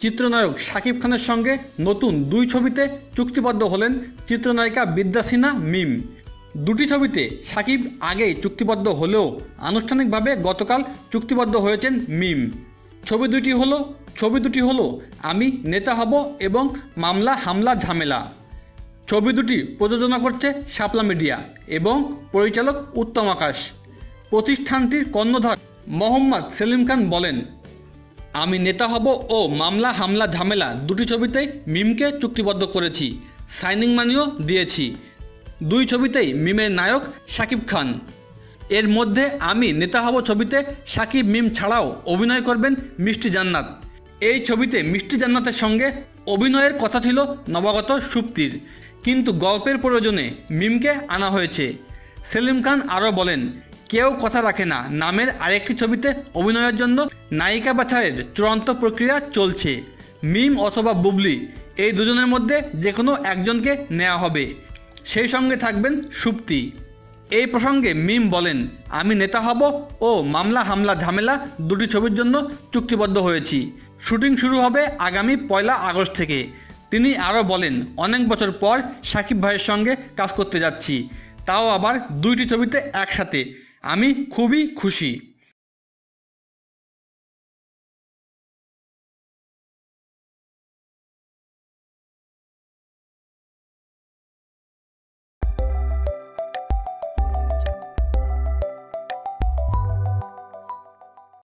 চিত্রনায়ক শাকিব খানের সঙ্গে নতুন দুই ছবিতে চুক্তিবদ্ধ হলেন চিত্রনায়িকা বিদ্যা সিনহা মিম। দুটি ছবিতে শাকিব আগেই চুক্তিবদ্ধ হলেও আনুষ্ঠানিকভাবে গতকাল চুক্তিবদ্ধ হয়েছেন মিম। ছবি দুটি হলো, ছবি দুটি হলো, আমি নেতা হব এবং মামলা, হামলা, ঝামেলা। ছবি দুটি প্রযোজনা করছে শাপলা মিডিয়া এবং পরিচালক উত্তম আকাশ। প্রতিষ্ঠানটির কর্ণধার মোহাম্মদ সেলিম খান বলেন আমি নেতা হব ও মামলা, হামলা, ঝামেলা দুটি ছবিতেই মিমকে চুক্তিবদ্ধ করেছি, সাইনিং মানিও দিয়েছি। দুই ছবিতেই মিমের নায়ক শাকিব খান। এর মধ্যে আমি নেতা হব ছবিতে শাকিব মিম ছাড়াও অভিনয় করবেন মিষ্টি জান্নাত। এই ছবিতে মিষ্টি জান্নাতের সঙ্গে অভিনয়ের কথা ছিল নবাগত সুপ্তির। কিন্তু গল্পের প্রয়োজনে মিমকে আনা হয়েছে। সেলিম খান আরও বলেন কেউ কথা রাখে না। নামের আরেকটি ছবিতে অভিনয়ের জন্য নায়িকা বাছাইয়ের চূড়ান্ত প্রক্রিয়া চলছে। মিম অথবা বুবলি এই দুজনের মধ্যে যে কোনো একজনকে নেওয়া হবে। সেই সঙ্গে থাকবেন সুপ্তি। এই প্রসঙ্গে মিম বলেন, আমি নেতা হব ও মামলা, হামলা, ঝামেলা দুটি ছবির জন্য চুক্তিবদ্ধ হয়েছি। শুটিং শুরু হবে আগামী পয়লা আগস্ট থেকে। তিনি আরও বলেন, অনেক বছর পর সাকিব ভাইয়ের সঙ্গে কাজ করতে যাচ্ছি। তাও আবার দুইটি ছবিতে একসাথে। আমি খুবই খুশি